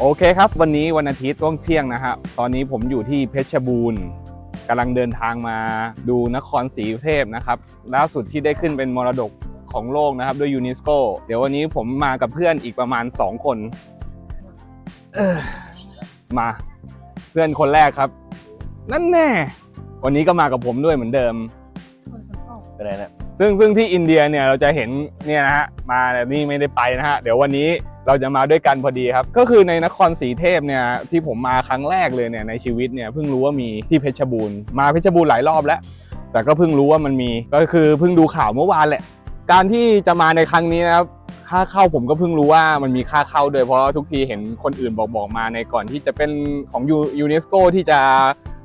โอเคครับ วันนี้วันอาทิตย์ช่วงเที่ยงนะฮะตอนนี้ผมอยู่ที่เพชรบูรณ์กำลังเดินทางมาดูนครศรีเทพนะครับล่าสุดที่ได้ขึ้นเป็นมรดกของโลกนะครับด้วยยูเนสโกเดี๋ยววันนี้ผมมากับเพื่อนอีกประมาณ 2 คนเอ้อมาเพื่อนคนแรกครับ นั่นแน่ วันนี้ก็มากับผมด้วยเหมือนเดิม คนฝนตก เป็นไรเนี่ย ซึ่งซึ่งที่อินเดียเนี่ยเราจะเห็นเนี่ยนะฮะมาแต่นี่ไม่ได้ไปนะฮะเดี๋ยววันนี้เราจะมาด้วยกันพอดีครับ ก็คือในนครศรีเทพเนี่ยที่ผมมาครั้งแรกเลยเนี่ยในชีวิตเนี่ยเพิ่งรู้ว่ามีที่เพชรบูรณ์มาเพชรบูรณ์หลายรอบแล้ว แต่ก็เพิ่งรู้ว่ามันมีก็คือเพิ่งดูข่าวเมื่อวานแหละ การที่จะมาในครั้งนี้นะครับค่าเข้าผมก็เพิ่งรู้ว่ามันมีค่าเข้าด้วยเพราะทุกทีเห็นคนอื่นบอกบอกมาในก่อนที่จะเป็นของยูเนสโกที่จะ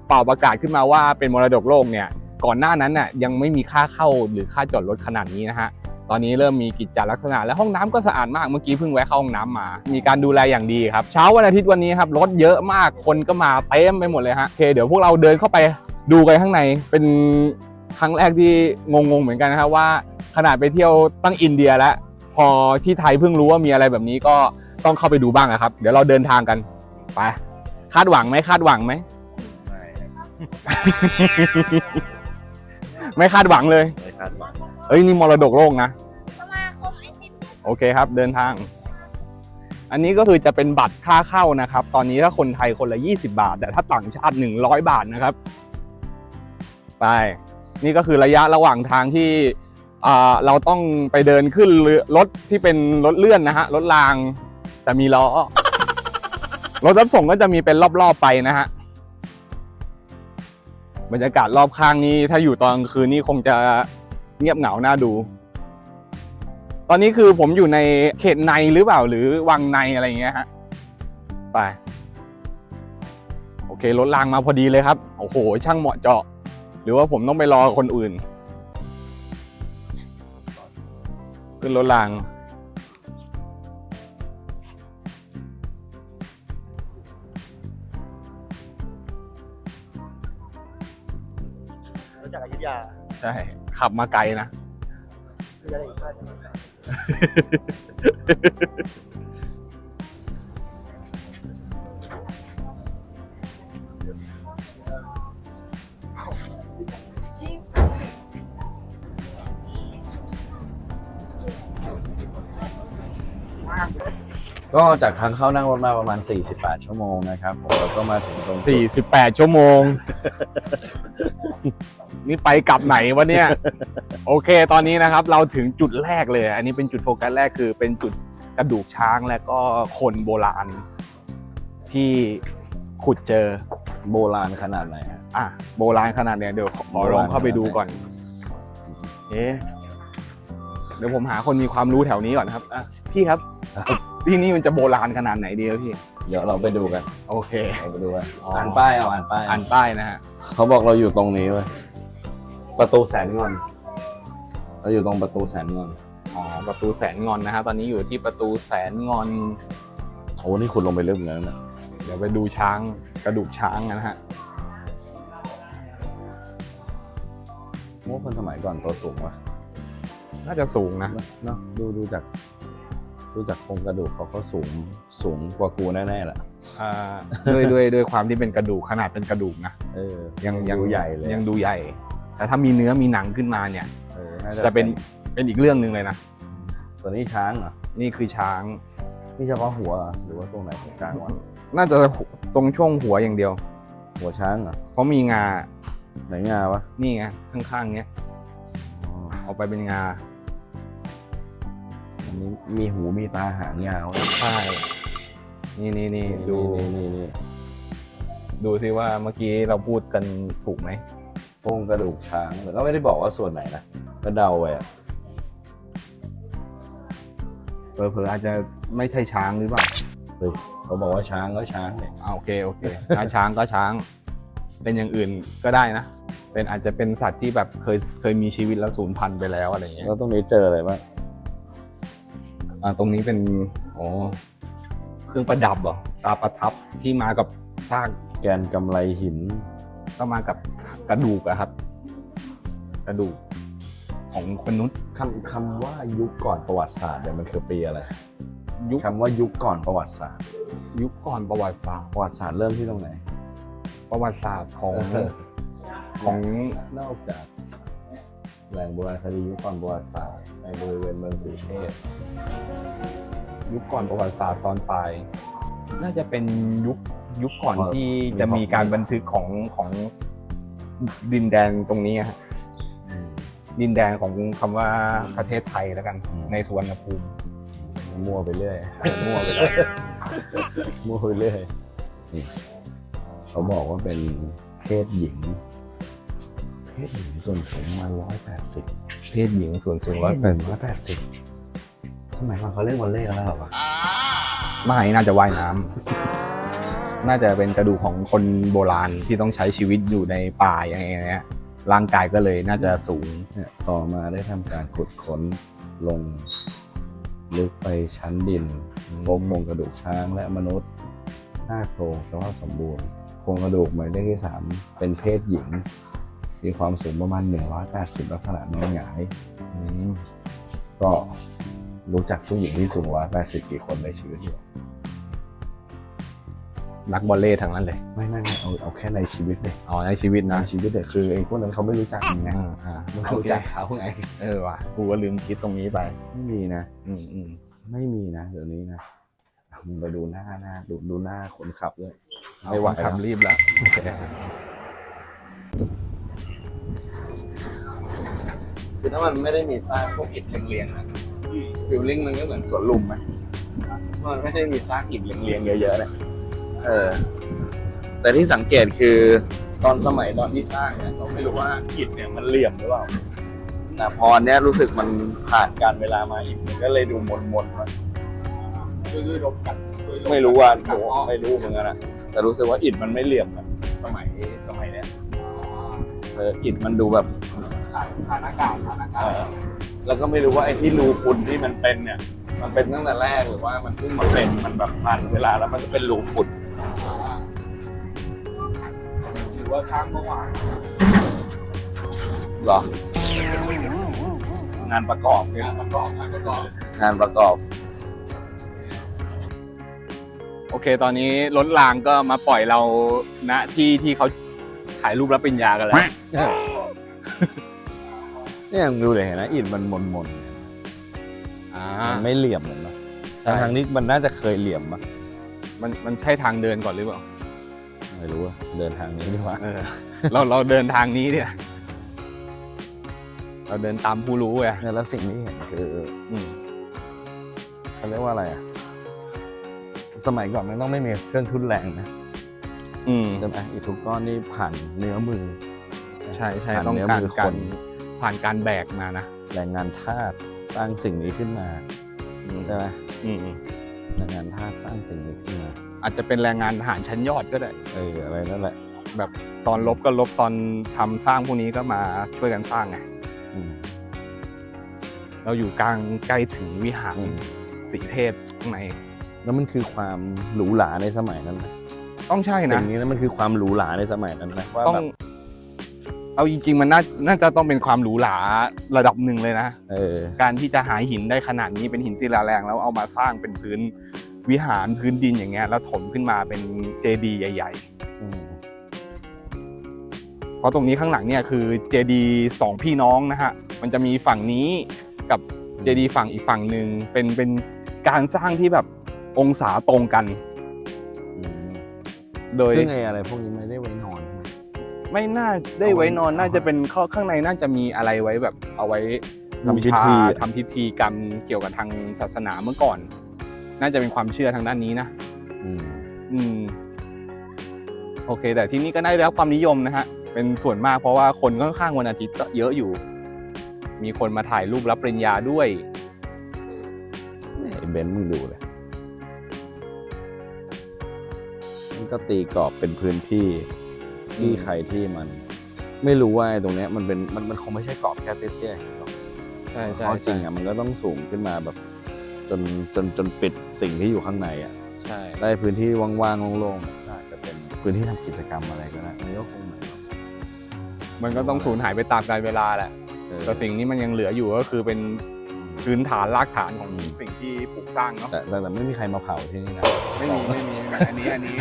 เป่าประกาศขึ้นมาว่าเป็นมรดกโลกเนี่ย ก่อนหน้านั้นน่ะยังไม่มีค่าเข้าหรือค่าจอดรถขนาดนี้นะฮะตอนนี้เริ่มมีกิจจลักษณะและห้องน้ำก็สะอาดมากเมื่อกี้เพิ่งแวะเข้าห้องน้ำมา มีการดูแลอย่างดีครับเช้าวันอาทิตย์วันนี้ครับรถเยอะมากคนก็มาเต็มไปหมดเลยฮะโอเคเดี๋ยวพวกเราเดินเข้าไปดูกันข้างในเป็นครั้งแรกที่งงๆเหมือนกันนะครับว่าขนาดไปเที่ยวตั้งอินเดียแล้วพอที่ไทยเพิ่งรู้ว่ามีอะไรแบบนี้ก็ต้องเข้าไปดูบ้างอะครับ เดี๋ยวเราเดินทางกันไปคาดหวังไหมคาดหวังไหมไม่ คาดหวังเลย ไม่คาดหวังเอ้ยนี่มรดกโลกนะ สมาคมไอติมโอเคครับ เดินทาง อันนี้ก็คือจะเป็นบัตรค่าเข้านะครับ ตอนนี้ถ้าคนไทยคนละ 20 บาท แต่ถ้าต่างชาติ 100 บาทนะครับ ไป นี่ก็คือระยะระหว่างทางที่อ่าเราต้องไปเดินขึ้นเรือรถที่เป็นรถเลื่อนนะฮะรถรางแต่มีล้อรถรับส่งก็จะมีเป็นรอบๆไปนะฮะ บรรยากาศรอบข้างนี้ถ้าอยู่ตอนกลางคืนนี่คงจะเงียบเหงาหน่าดู ตอนนี้คือผมอยู่ในเขตในหรือเปล่าหรือวังในอะไรอย่างเงี้ยฮะไปโอเครถรางมาพอดีเลยครับโอ้โห ช่างเหมาะเจาะ หรือว่าผมต้องไปรอคนอื่น ขึ้นรถราง ใช่ ขับมาไกลนะมีอะไรอีกบ้างก็จากทางเข้านั่งรถมาประมาณ 48 ชั่วโมงนะครับผมแล้วก็มาถึงตรงจุด 48 ชั่วโมง นี่ไปกลับไหนวะเนี่ย โอเค ตอนนี้นะครับเราถึงจุดแรกเลย อันนี้เป็นจุดโฟกัสแรกคือเป็นจุดกระดูกช้างและก็คนโบราณ ที่ขุดเจอโบราณขนาดไหนฮะอะโบราณขนาดเนี้ยเดี๋ยวขอขอลองเข้าไปดูก่อน เอ๊ะเดี๋ยวผมหาคนมีความรู้แถวนี้ก่อนครับอะพี่ครับ ที่นี่มันจะโบราณขนาดไหนดีครับพี่ เดี๋ยวเราไปดูกัน โอเค เราไปดูกันอ๋ออ่อ่านป้ายเอาอ่านป้ายอ่านป้ายนะฮะ เขาบอกเราอยู่ตรงนี้เว้ย ประตูแสนเงินเราอยู่ตรงประตูแสนเงินอ๋อประตูแสนงอนนะฮะตอนนี้อยู่ที่ประตูแสนงอนโอ้นี่คุณลงไปลึกเหมือนกันนะเดี๋ยวไปดูช้างกระดูกช้างกันนะฮะว่าคนสมัยก่อนตัวสูงวะน่าจะสูงนะเนาะดูดูจากดูจากโครงกระดูกเขาก็สูงสูงกว่ากูแน่ๆแหละอ่าด้วยด้วยด้วยความที่เป็นกระดูกขนาดเป็นกระดูกนะเออยังยังดูใหญ่เลยยังดูใหญ่ แต่ถ้ามีเนื้อมีหนังขึ้นมาเนี่ย เออน่าจะเป็นเป็นอีกเรื่องหนึ่งเลยนะตัวนี้ช้างเหรอนี่คือช้าง นี่เฉพาะหัวเหรอหรือว่าตรงไหนของช้างวะน่าจะตรงช่วงหัวอย่างเดียว หัวช้างเหรอเพราะมีงาไหนงาวะนี่ไงข้างๆเนี้ยอ๋อออกไปเป็นงาอันนี้มีหูมีตาหางยาวใช่นี่นี่นี่ดูนี่นี่นี่ดูซิว่าเมื่อกี้เราพูดกันถูกไหม โครงกระดูกช้างแต่ก็ไม่ได้บอกว่าส่วนไหนนะก็เดาไปอะเผลอๆอาจจะไม่ใช่ช้างหรือเปล่าเฮ้ยเขาบอกว่าช้างก็ช้างเนี่ยอ่าโอเคโอเคถ้าช้างก็ช้าง เป็นอย่างอื่นก็ได้นะ เป็นอาจจะเป็นสัตว์ที่แบบเคยเคยมีชีวิตแล้วสูญพันธุ์ไปแล้วอะไรอย่างเงี้ยแล้วตรงนี้เจออะไรบ้างอ่าตรงนี้เป็นอ๋อเครื่องประดับเหรอตาประทับที่มากับซากแกนกำไลหิน ก็มากับ กระดูกอะครับ กระดูกของมนุษย์คำคำว่ายุคก่อนประวัติศาสตร์เนี่ยมันคือปีอะไรยุคคำว่ายุคก่อนประวัติศาสตร์ ยุคก่อนประวัติศาสตร์ ประวัติศาสตร์เริ่มที่ตรงไหน ประวัติศาสตร์ของเออของนอกจากแหล่งโบราณคดียุคก่อนประวัติศาสตร์ในบริเวณเมืองสีเทพยุคก่อนประวัติศาสตร์ตอนปลายน่าจะเป็นยุคยุคก่อนเออที่มีจะของมีการบันทึกของของ ดินแดนตรงนี้ฮะดินแดนของคำว่าประเทศไทยแล้วกัน ในสุวรรณภูมิมั่วไปเรื่อยมั่วไปเลยมั่วไปเรื่อยนี่เขาบอกว่าเป็นเพศหญิง เพศหญิงส่วนสูงประมาร้อยแปดสิบเพศหญิงส่วนสูงร้ร้ออยยแปแปดดร้อยแปดสิบสมัยก่อนเขาเล่นวอลเลย์กันแล้วเหรอวะไม่น่าจะว่ายน้ำ น่าจะเป็นกระดูกของคนโบราณที่ต้องใช้ชีวิตอยู่ในป่าอย่างเงี้ยร่างกายก็เลยน่าจะสูงเนี่ยต่อมาได้ทำการขุดค้นลง ลึกไปชั้นดินพบโครงกระดูกช้างและมนุษย์ห้าโครงสภาพสมบูรณ์โครงกระดูกหมายเลขที่สามเป็นเพศหญิง มีความสูงประมาณ 180 ลักษณะนอนหงายก็รู้จักผู้หญิงที่สูง180 กี่คนในชีวิตอยู่ นักบอลเล่ทั้งนั้นเลย ไม่ไม่ไม่เอาเอาแค่ในชีวิตเลยอ๋อในชีวิตในนะชีวิตเลยคือไอ้พวกนั้นเขาไม่รู้จักมึงไงอ่าอ่ามึงโอรู้เคจักเขาไงเออว่ะกูก็ลืมคิดตรงนี้ไป ไม่มีนะ อืมอืมไม่มีนะเดี๋ยวนี้นะอะมึงไปดูหน้าหน้าดูดูหน้าคนขับด้วยไม่ไหวทำรีบแล้วโอเคคือถ้ามันไม่ได้มีซากพวกอิฐเรียงๆนะฟิลลิ่งมันก็เหมือนสวนลุมไหมมันไม่ได้มีซากอิฐเรียงๆเยอะๆเนี่ย เออ แต่ที่สังเกตคือตอนสมัยตอนที่สร้างเนี่ยเราไม่รู้ว่าอิฐเนี่ยมันเหลี่ยมหรือเปล่าแต่พอเนี้ยรู้สึกมันผ่านการเวลามาอิฐมันก็เลยดูมนๆมันไม่รู้ว่าไม่รู้เหมือนกันนะแต่รู้สึกว่าอิฐมันไม่เหลี่ยมแบบสมัยสมัยเนี้ยเอออิฐมันดูแบบผ่านอากาศผ่านอากาศแล้วก็ไม่รู้ว่าไอ้ที่รูพุนที่มันเป็นเนี่ย มันเป็นตั้งแต่แรกหรือว่ามันเพิ่งมาเป็นมันแบบผ่านเวลาแล้วมันจะเป็นรูพุน ว่าข้างเมื่อวานหรองานประกอบงานประกอบงานประกอบ งานประกอบ โอเค ตอนนี้รถรางก็มาปล่อยเราณที่ที่เขาถ่ายรูปรับปริญญากันแล้ว เนี่ยมึงดูเลยเห็นไหมอิฐมันมนมนอ่า ๆมันไม่เหลี่ยมเหมือนปะใช่ ทางนี้มันน่าจะเคยเหลี่ยมปะมันมันใช่ทางเดินก่อนหรือเปล่า ไม่รู้อะเดินทางนี้ดีกว่าเออเราเราเดินทางนี้เนี่ย เราเดินตามผู้รู้ไงเนี่ยแล้วสิ่งที่เห็นคืออืมเขาเรียกว่าอะไรอะสมัยก่อนมันต้องไม่มีเครื่องทุนแรงนะอืมใช่ไหมอีกทุกก้อนนี่ผ่านเนื้อมือใช่ใช่ผ่านต้องเนื้อการมือการคนผ่านการแบกมานะแรงงานทาสสร้างสิ่งนี้ขึ้นมาใช่ไหมอืมอืม แรงงานทาสสร้างสิ่งนี้ขึ้นมา อาจจะเป็นแรงงานทหารชั้นยอดก็ได้ เอออะไรนั่นแหละแบบตอนลบก็ลบตอนทำสร้างพวกนี้ก็มาช่วยกันสร้างไงอืมเราอยู่กลางใกล้ถึงวิหารอืมสีเทพข้างในแล้วมันคือความหรูหราในสมัยนั้นนะต้องใช่นะสิ่งนี้แล้วมันคือความหรูหราในสมัยนั้นนะว่าต้อง แบบเอาจริง ๆ มันน่าน่าจะต้องเป็นความหรูหราระดับหนึ่งเลยนะ เออ การที่จะหาหินได้ขนาดนี้เป็นหินศิลาแรงแล้วเอามาสร้างเป็นพื้น วิหารพื้นดินอย่างเงี้ยแล้วถมขึ้นมาเป็นเจดีย์ใหญ่อืมๆเพราะตรงนี้ข้างหลังเนี่ยคือเจดีย์สองพี่น้องนะฮะมันจะมีฝั่งนี้กับเจดีย์ฝั่งอีกฝั่งหนึ่งเป็นเป็นการสร้างที่แบบองศาตรงกัน อืมโดยซึ่งไอ้อะไรพวกนี้ไม่ได้ไว้นอนใช่ไหม ไม่น่าได้ไว้นอนเอาไว้น่าจะเป็นข้อข้างในน่าจะมีอะไรไว้แบบเอาไว้ทำบูพิชาธี ทำพิธีกรรมเกี่ยวกับทางศาสนาเมื่อก่อน น่าจะเป็นความเชื่อทางด้านนี้นะอืมอืมโอเค แต่ที่นี่ก็ได้รับความนิยมนะฮะ เป็นส่วนมากเพราะว่าคนค่อนข้างวันอาทิตย์ก็เยอะอยู่ มีคนมาถ่ายรูปรับปริญญาด้วยไอ้เบนซ์มึงดูเลยมันก็ตีกรอบเป็นพื้นที่ที่อืมใครที่มัน ไม่รู้ว่าไอ้ตรงเนี้ยมันเป็นมันมันคงไม่ใช่กรอบแค่เตี้ยๆหรอกใช่ใช่เพราะจริงอะมันก็ต้องสูงขึ้นมาแบบ จนจนจนปิดสิ่งที่อยู่ข้างในอะใช่ได้พื้นที่ว่างๆโล่งๆก็อาจจะเป็นพื้นที่ทำกิจกรรมอะไรก็ได้มันก็คงเหมือนแบบมันก็ต้องสูญหายไปตามกาลเวลาแหละเออแต่สิ่งนี้มันยังเหลืออยู่ก็คือเป็นพื้นฐานรากฐานของอืมสิ่งที่ปลูกสร้างเนาะแต่แต่แต่ไม่มีใครมาเผาที่นี่นะไม่มีไม่มีไม่มีอันนี้อันนี้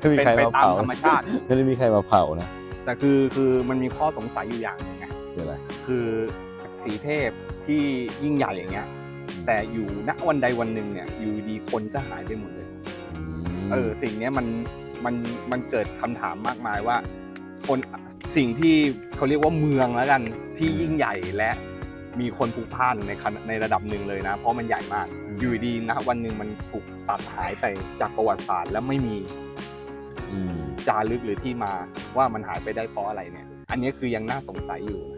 ไม่มีเป็นใครไปมาตามเผาธรรมชาติ ไม่ได้มีใครมาเผานะแต่คือคือมันมีข้อสงสัยอยู่อย่างหนึงไงคืออะไรคือสีเทพที่ยิ่งใหญ่อย่างเงี้ย แต่อยู่ณวันใดวันหนึ่งเนี่ย อยู่ดีคนก็หายไปหมดเลยมเออ สิ่งเนี้ยมันมันมันเกิดคำถามมากมายว่า คนสิ่งที่เขาเรียกว่าเมืองแล้วกันที่ยิ่งใหญ่และมีคนพลุกพล่านในขณะในระดับหนึ่งเลยนะ เพราะมันใหญ่มาก อยู่ดีนะวันหนึ่งมันถูกตัดหายไปจากประวัติศาสตร์แล้วไม่มีอืมจารึกหรือที่มาว่ามันหายไปได้เพราะอะไรเนี่ย อันนี้คือยังน่าสงสัยอยู่นะ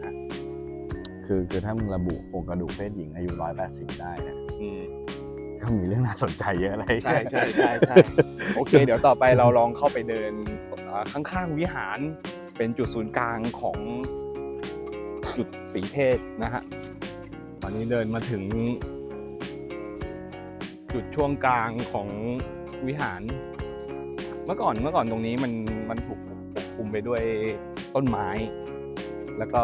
ฮะ คือ คือถ้ามึงระบุโครงกระดูกเพศหญิงอายุร้อยแปดสิบได้เนี่ยอืมก็มีเรื่องน่าสนใจเยอะเลยใช่ใช่ใช่ใช่โอเค เดี๋ยวต่อไปเราลองเข้าไปเดินอ่าข้างๆวิหารเป็นจุดศูนย์กลางของจุดสีเทศนะฮะตอนนี้เดินมาถึง จุดช่วงกลางของวิหาร เมื่อก่อนเมื่อก่อนตรงนี้มันมันถูกปกคลุมไปด้วยต้นไม้ แล้วก็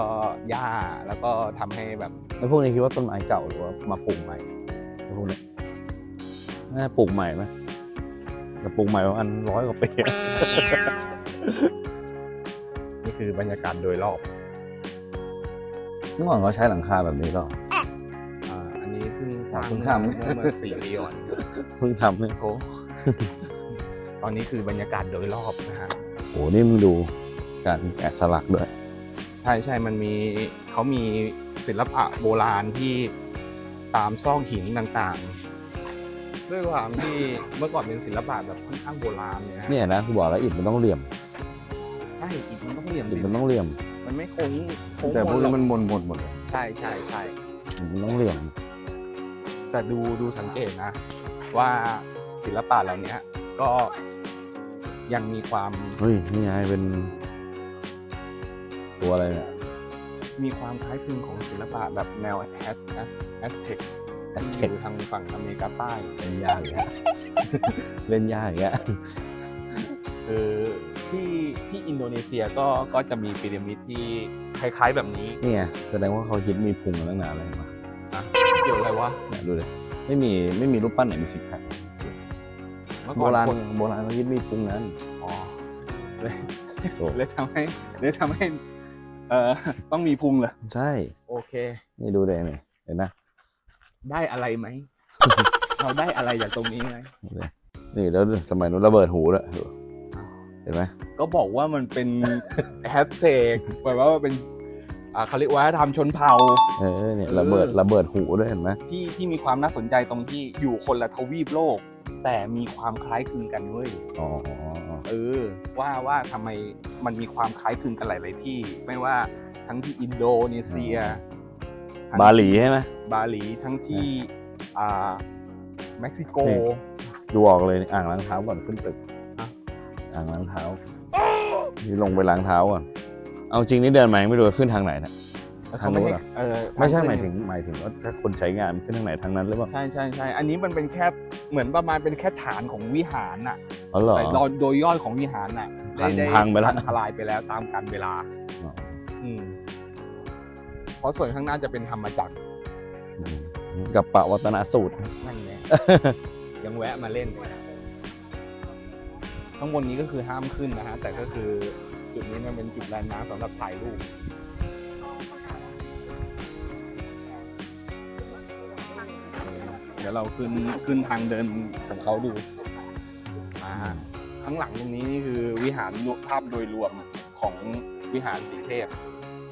หญ้าแล้วก็ทำให้แบบแล้วพวกนี้คิดว่าต้นไม้เก่าหรือว่ามาปลูกใหม่แล้วพวกนี้น่าจะปลูกใหม่ไหมแต่ปลูกใหม่ประมาณร้อยกว่าปีอะนี่คือบรรยากาศโดยรอบเมื่อก่อนเขาใช้หลังคาแบบนี้หรอ อ่าอันนี้เพิ่งสร้างเพิ่งเมื่อทำ เมื่อเมื่อสี่ปีก่อนเพิ่งทำเนี่ยโถตอนนี้คือบรรยากาศโดยรอบนะฮะโหนี่มึงดูการแกะสลักด้วยใช่ใช่มันมีเขามีศิลปะโบราณที่ตามซอกหินต่างๆ ด้วยความที่เมื่อก่อนเป็นศิลปะแบบค่อนข้างโบราณเนี่ยฮะเนี่ยนะกูบอกแล้วอิฐมันต้องเหลี่ยมใช่อิฐมันต้องเหลี่ยมอิฐสิมันต้องเหลี่ยม มันไม่โค้งโค้งแต่พวกหนี้รอกมันมนมนหมดเลยใช่ใช่ใช่อิฐมันต้องเหลี่ยม แต่ดูดูสังเกตนะ ว่าศิลปะเหล่านี้ก็ยังมีความเฮ้ยนี่ไงเป็น ตัวอะไรเนี่ย มีความคล้ายคลึงของศิลปะแบบแนวแอสแอสแอสเทคแอที่ดอเทคยู่ทางฝั่งอเมริกาใต้เล่นยากอย่างเงี้ยเล่นยากอย่างเงี้ยคือที่ที่อินโดนีเซียก็ก็จะมีพีระมิดที่คล้ายๆแบบนี้นี่ไงแสดงว่าเขาคิดมีพุงมาตั้งนานเลยมานะเกี่ยวอะไรวะเนี่ยดูเลยไม่มีไม่มีรูปปั้นไหนมีสิกแพคเมื่อโบก่อนราณคนโบราณเขาคิดมีพุงนั้นอ๋อเลยโอ้เลยทำให้เลยทำให้ เอ่อต้องมีพุงเหรอใช่ โอเค นี่ดูเลยนี่เห็นนะได้อะไรไหม เราได้อะไรจากตรงนี้ไหมดูเลยนี่แล้วสมัยนู้นระเบิดหูด้วยดูเห็นไหมก็บอกว่ามันเป็นแฮชแท็กแปลว่ามันเป็นอ่าเขาเรียกว่าวัฒนธรรมชนเผ่า เออเนี่ยระเบิดระเบิดหูด้วยเห็นไหมที่ที่มีความน่าสนใจตรงที่อยู่คนละทวีปโลก แต่มีความคล้ายคลึงกันเว้ยอ๋อเออว่าว่าทำไมมันมีความคล้ายคลึงกันหลาย ๆ ที่ ไม่ว่าทั้งที่อินโดนีเซียทั้งบาหลีใช่ไหมบาหลีทั้งที่อ่าเม็กซิโกนี่ดูออกเลยอ่างล้างเท้าก่อนขึ้นตึกฮะอ่างล้างเท้านี่ลงไปล้างเท้าก่อนเอาจริงนี่เดินมายังไม่รู้ว่าขึ้นทางไหนนะเขาไม่ทางนู้นให้เหรอเออไม่ใช่ทหมายขึ้นถึงหมายถึงว่าถ้าคนใช้งานขึ้นทางไหนทางนั้นหรือเปล่าใช่ใช่ใช่อันนี้มันเป็นแค่ เหมือนประมาณเป็นแค่ฐานของวิหารน่ะอ๋อเหรอ แต่โดยโดยย่อยของวิหารน่ะพังด้พังไปแล้วทลายไปแล้วตามกาลเวลาอ๋ออืมเพราะส่วนข้างหน้าจะเป็นธรรมจักรอืมกับปะวัตนสูตร นั่นไง ยังแวะมาเล่นข้างบนนี้ก็คือห้ามขึ้นนะฮะแต่ก็คือจุดนี้มันเป็นจุดแลนด์มาร์คสำหรับถ่ายรูป ดี๋ยวเราขึ้นขึ้นทางเดินของเขาดูมาฮะข้างหลังตรงนี้นี่คือวิหารรวมภาพโดยรวมของวิหารสีเทพ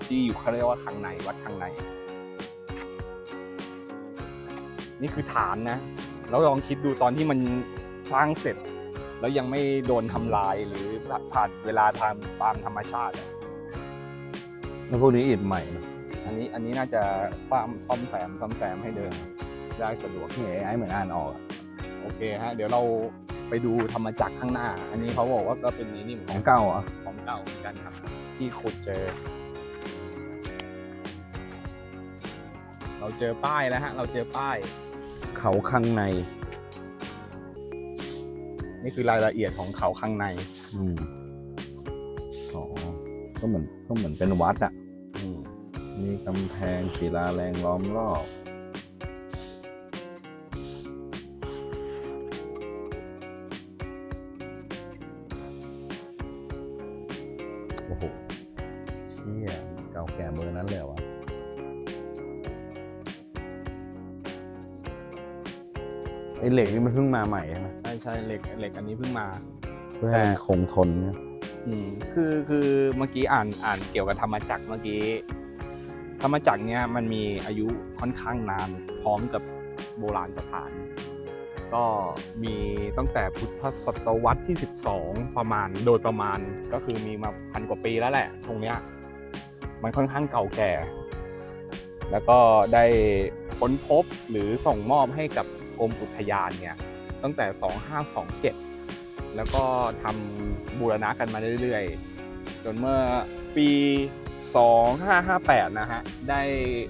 ที่อยู่เขาเรียกว่าข้างในวัดข้างใน นี่คือฐานนะแล้วลองคิดดูตอนที่มันสร้างเสร็จ แล้วยังไม่โดนทำลายหรือผ่านเวลาทางตามธรรมชาติอะแล้วพวกนี้อิฐใหม่นะอันนี้อันนี้น่าจะซ่อมซ่อมแซมซ่อมแซมให้เดิน ได้สะดวกนี่ไอ้เหมือนอ่านออกอะโอเคฮะ เดี๋ยวเราไปดูธรรมจักรข้างหน้า อันนี้เขาบอกว่าก็เป็นนี้นี่เหมือนขกัอนงเก่าเหรอะของเก่าเหมือนกันครับ ที่ขุดเจอ เราเจอป้ายแล้วฮะ เราเจอป้าย เขาข้างใน นี่คือรายละเอียดของเขาข้างใน อืมอ๋อก็เหมือนก็เหมือนเป็นวัดอะอืมมีกำแพงศิลาแรงล้อมรอบ นี่มันเพิ่งมาใหม่ใช่ไหมใช่ใช่เหล็กเหล็กอันนี้เพิ่งมา เพื่อให้มันคงทนเนี่ยอืมคือคือเมื่อกี้อ่านอ่านเกี่ยวกับธรรมจักรเมื่อกี้ ธรรมจักรเนี้ยมันมีอายุค่อนข้างนานพร้อมกับโบราณสถาน ก็มีตั้งแต่พุทธศตวรรษที่ 12 ประมาณโดยประมาณก็คือมีมาพันกว่าปีแล้วแหละ ตรงเนี้ยมันค่อนข้างเก่าแก่ แล้วก็ได้ค้นพบหรือส่งมอบให้กับ กรมอุทยานเนี่ยตั้งแต่ 2527 แล้วก็ทำบูรณะกันมาเรื่อยๆ จนเมื่อปี 2558 นะฮะ ได้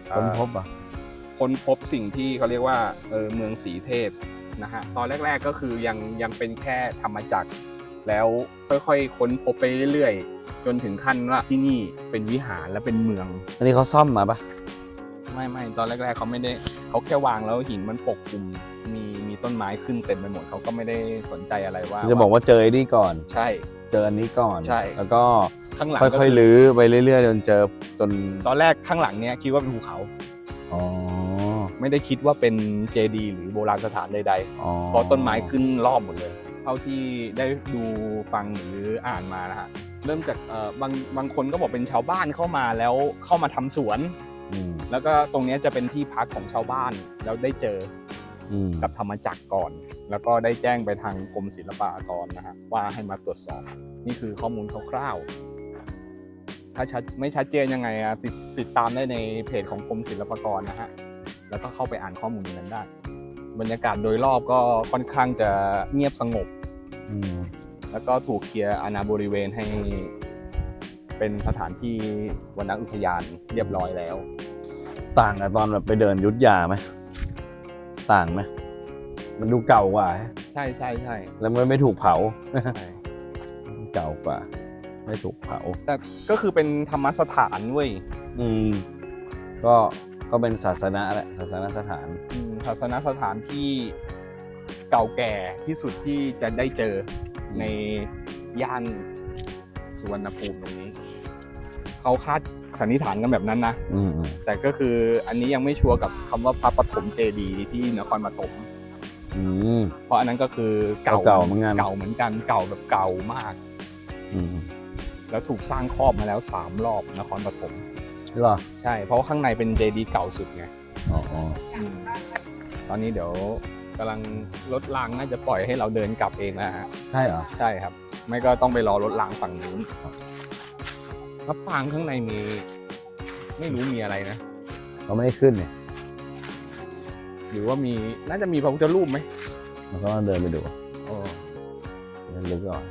เอ่อค้นพบอะค้นพบสิ่งที่เขาเรียกว่าเออเมืองสีเทพนะฮะ ตอนแรกๆก็คือยังยังเป็นแค่ธรรมจักร แล้วค่อยๆ ค้นพบไปเรื่อยๆ จนถึงขั้นว่าที่นี่เป็นวิหารและเป็นเมือง อันนี้เขาซ่อมมาปะไม่ไม่ตอนแรกๆเขาไม่ได้เขาแค่วางแล้วหินมันปกคลุมมีมี ต้นไม้ขึ้นเต็มไปหมดเขาก็ไม่ได้สนใจอะไรว่าจะบอกว่าเจอไอ้นี่ก่อน ใช่ เจออันนี้ก่อนใช่ แล้วก็ข้างหลังค่ก็อยๆลื้อไปเรื่อยๆจนเจอจนตอนแรกข้างหลังเนี้ยคิดว่าเป็นภูเขา อ๋อไม่ได้คิดว่าเป็นเจดีย์หรือโบราณสถานใดอ๋อๆเพราะต้นไม้ขึ้นรอบหมดเลย เท่าที่ได้ดูฟังหรืออ่านมานะฮะเริ่มจากเอ่อบางบางคนก็บอกเป็นชาวบ้านเข้ามาแล้วเข้ามาทำสวน อืมแล้วก็ตรงเนี้ยจะเป็นที่พักของชาวบ้านแล้วได้เจออืม กับธรรมจักรก่อน แล้วก็ได้แจ้งไปทางกรมศิลปากรนะฮะว่าให้มาตรวจสอบ นี่คือข้อมูลคร่าวๆ ถ้าชัดไม่ชัดเจนยังไงอะติดติดตามได้ในเพจของกรมศิลปากรนะฮะแล้วก็เข้าไปอ่านข้อมูลในนั้นได้ บรรยากาศโดยรอบก็ค่อนข้างจะเงียบสงบอืมแล้วก็ถูกเคลียร์อาณาบริเวณให้เป็นสถานที่วนอุทยานเรียบร้อยแล้ว ต่างกับตอนแบบไปเดินยุทธยาไหม ต่างไหมมันดูเก่ากว่า ใช่ใช่ใช่แล้วมันไม่ถูกเผาใช่เก่ากว่า ไม่ถูกเผา แต่ก็คือเป็นธรรมสถานเว้ย อืม ก็ก็เป็นศาสนาแหละศาสนสถานอืมศาสนสถานที่เก่าแก่ที่สุดที่จะได้เจอในย่านสุวรรณภูมิตรงนี้ เขาคาดสันนิษฐานกันแบบนั้นนะอืมอืมแต่ก็คืออันนี้ยังไม่ชัวร์กับคำว่าพระปฐมเจดีย์ที่นครปฐมอืม เพราะอันนั้นก็คือเก่าเก่าเหมือนกัน เก่าเหมือนกันเก่าแบบเก่ามาก อืมแล้วถูกสร้างครอบมาแล้วสามรอบนครปฐมเหรอใช่เพราะว่าข้างในเป็นเจดีย์เก่าสุดไง อ๋ออ๋อตอนนี้เดี๋ยวกำลังรถรางน่าจะปล่อยให้เราเดินกลับเองแล้วฮะ ใช่เหรอ ใช่ครับ ไม่ก็ต้องไปรอรถรางฝั่งนู้น พระปรางข้างในมี ไม่รู้มีอะไรนะเราไม่ได้ขึ้นเนี่ยหรือว่ามีน่าจะมีพระพุทธรูปไหมมันก็ต้องเดินไปดูโอ้เดินลึกก่อน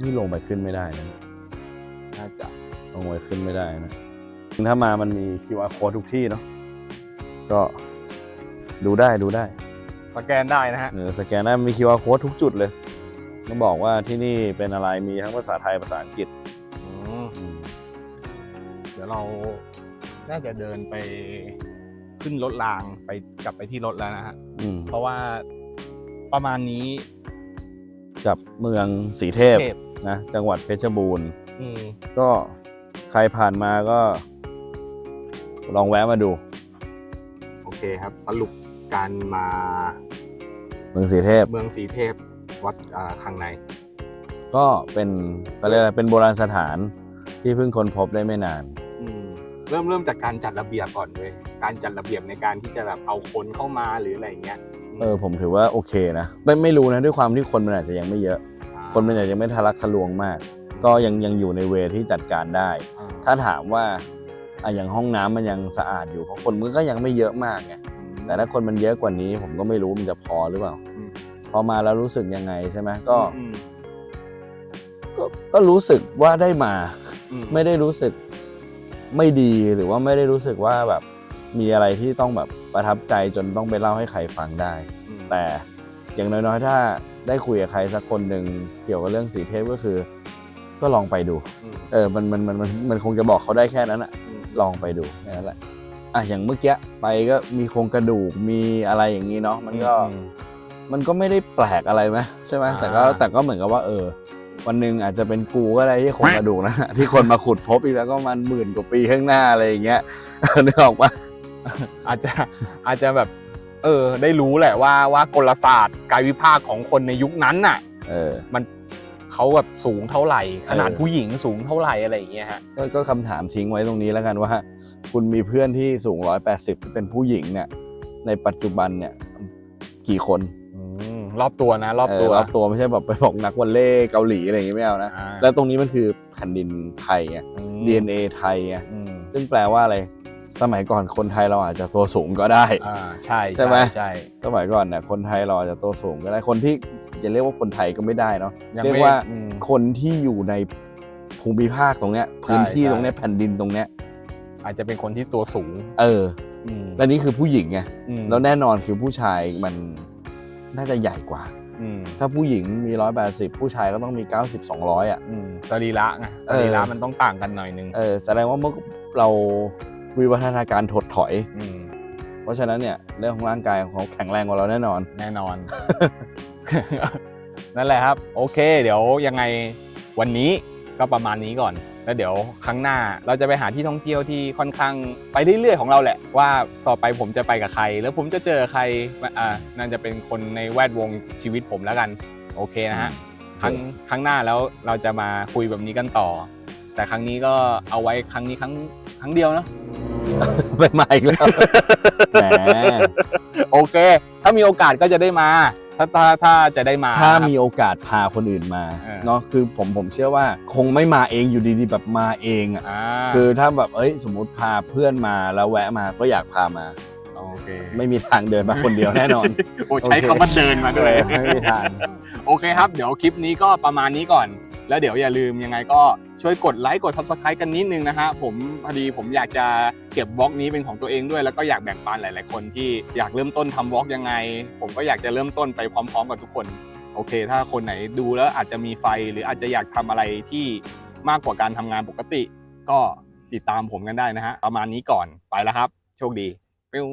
นี่ลงไปขึ้นไม่ได้นะน่าจะลงไปขึ้นไม่ได้นะถ้ามามันมี QR code ทุกที่เนาะก็ดูได้ดูได้ สแกนได้นะฮะเออสแกนได้มี QR code ทุกจุดเลย ต้องบอกว่าที่นี่เป็นอะไรมีทั้งภาษาไทยภาษาอังกฤษอืมอืมเดี๋ยวเรา น่าจะเดินไปขึ้นรถรางไปกลับไปที่รถแล้วนะฮะ อืมเพราะว่าประมาณนี้ กับเมืองสีเทพเทพ นะจังหวัดเพชรบูรณ์ อืมก็ใครผ่านมาก็ ลองแวะมาดูโอเคครับ สรุปการมาเมืองสีเทพ เมืองสีเทพ วัดอ่าข้างใน ก็เป็นเขาเรียกอะไรเป็นโบราณสถานที่เพิ่งค้นพบได้ไม่นาน อืมเริ่มเริ่มจากการจัดระเบียบก่อนเลย การจัดระเบียบในการที่จะแบบเอาคนเข้ามาหรืออะไรอย่างเงี้ยเออผมถือว่าโอเคนะไม่ไม่รู้นะด้วยความที่คนมันอาจจะยังไม่เยอะอ่าคนมันอาจจะยังไม่ทะลักทะลวงมาก ก็ยังยังอยู่ในเวที่จัดการได้ อ่าถ้าถามว่าอะอย่างห้องน้ำมันยังสะอาดอยู่เพราะคนมันก็ยังไม่เยอะมากไงแต่ถ้าคนมันเยอะกว่านี้ ผมก็ไม่รู้มันจะพอหรือเปล่าพ อมาแล้วรู้สึกยังไงใช่ไหมก็ อืมก็ก็รู้สึกว่าได้มา อืมไม่ได้รู้สึกไม่ดีหรือว่าไม่ได้รู้สึกว่าแบบมีอะไรที่ต้องแบบประทับใจจนต้องไปเล่าให้ใครฟังได้ อืมแต่อย่างน้อยๆ ถ้าได้คุยกับใครสักคนหนึ่งเกี่ยวกับเรื่องสีเทพก็คือ ก็ลองไปดู อืมเออมันมันมันมันมันคงจะบอกเขาได้แค่นั้นอะอืมลองไปดูแค่นั้นแหละอะอย่างเมื่อกี้ไปก็มีโครงกระดูกมีอะไรอย่างนี้เนาะมันก็อืม มันก็ไม่ได้แปลกอะไรไหมใช่ไหมอ่าแต่ก็แต่ก็เหมือนกับว่า เออ วันหนึ่งอาจจะเป็นกูก็ได้ที่โครงกระดูกนะที่คนมาขุดพบอีกแล้วก็มันหมื่นกว่าปีข้างหน้าอะไรอย่างเงี้ยนึกออกปะอาจจะอาจจะแบบ เออ ได้รู้แหละว่าว่ากลศาสตร์กายวิภาคของคนในยุคนั้นน่ะ เออเขาแบบสูงเท่าไหร่ ขนาดเออผู้หญิงสูงเท่าไหร่อะไรอย่างเงี้ยฮะก็ก็คำถามทิ้งไว้ตรงนี้แล้วกันว่า คุณมีเพื่อนที่สูง180ที่เป็นผู้หญิงเนี่ย ในปัจจุบันเนี่ย กี่คนอืม รอบตัวนะ รอบตัว เรอบตัวไม่ใช่แบบไปบอกนักวอลเล่เกาหลีอะไรอย่างงี้ไม่เอานะ อ่า แล้วตรงนี้มันคือแผ่นดินไทยไง อืม DNA ไทยไงอืมซึ่งแปลว่าอะไร สมัยก่อนคนไทยเราอาจจะตัวสูงก็ได้ อ่าใช่ใช่ไหม ใช่สมัยก่อนเนี่ยคนไทยเราอาจจะตัวสูงก็ได้ คนที่จะเรียกว่าคนไทยก็ไม่ได้เนาะยังเรียไม่กว่า อืม คนที่อยู่ในภูมิภาคตรงเนี้ย พื้นที่ใช่ ตรงเนี้ยแผ่นดินตรงเนี้ย อาจจะเป็นคนที่ตัวสูงเออ อืมและนี่คือผู้หญิงไง อืมแล้วแน่นอนคือผู้ชายมัน น่าจะใหญ่กว่า อืมถ้าผู้หญิงมีร้อยแปดสิบผู้ชายก็ต้องมีเก้าสิบสองร้อยอะ อืมสรีระไงสเออรีระมันต้องต่างกันหน่อยนึงเออแสดงว่าเมื่อเราวิวัฒนาการถดถอย อืมเพราะฉะนั้นเนี่ยเรื่องของร่างกายของเขาแข็งแรงกว่าเราแน่นอน แน่นอน นั่นแหละครับ โอเค เดี๋ยวยังไงวันนี้ก็ประมาณนี้ก่อน แล้วเดี๋ยวครั้งหน้าเราจะไปหาที่ท่องเที่ยวที่ค่อนข้างไปเรื่อยๆของเราแหละ ว่าต่อไปผมจะไปกับใคร แล้วผมจะเจอใครอ่าน่าจะเป็นคนในแวดวงชีวิตผมแล้วกัน โอเคนะฮะครั้งครั้งหน้าแล้วเราจะมาคุยแบบนี้กันต่อ แต่ครั้งนี้ก็เอาไว้ครั้งนี้ครั้งครั้งเดียวเนาะไปมาอีกแล้วแหมโอเค ถ้ามีโอกาสก็จะได้มา ถ้าถ้าถ้าจะได้มา ถ้ามีโอกาสพาคนอื่นมาเออ เนาะคือผมผมเชื่อว่าคงไม่มาเองอยู่ดีๆแบบมาเองอะอ่าคือถ้าแบบเอ้ยสมมุติพาเพื่อนมาแล้วแวะมาก็อยากพามา โอเคไม่มีทางเดินมาคนเดียวแน่นอน โอ้ใช้คำว่าเดินมาด้วยเออไม่มีทาง โอเคครับ เดี๋ยวคลิปนี้ก็ประมาณนี้ก่อน แล้วเดี๋ยวอย่าลืมยังไงก็ ช่วยกดไลค์กด subscribe กันนิดนึงนะฮะผมพอดีผมอยากจะเก็บบล็อกนี้เป็นของตัวเองด้วย แล้วก็อยากแบ่งปันหลาย ๆ คนที่อยากเริ่มต้นทำบล็อกยังไง ผมก็อยากจะเริ่มต้นไปพร้อม ๆ กับทุกคน โอเค ถ้าคนไหนดูแล้วอาจจะมีไฟหรืออาจจะอยากทำอะไรที่มากกว่าการทำงานปกติ ก็ติดตามผมกันได้นะฮะประมาณนี้ก่อนไปแล้วครับ โชคดีปิ้ว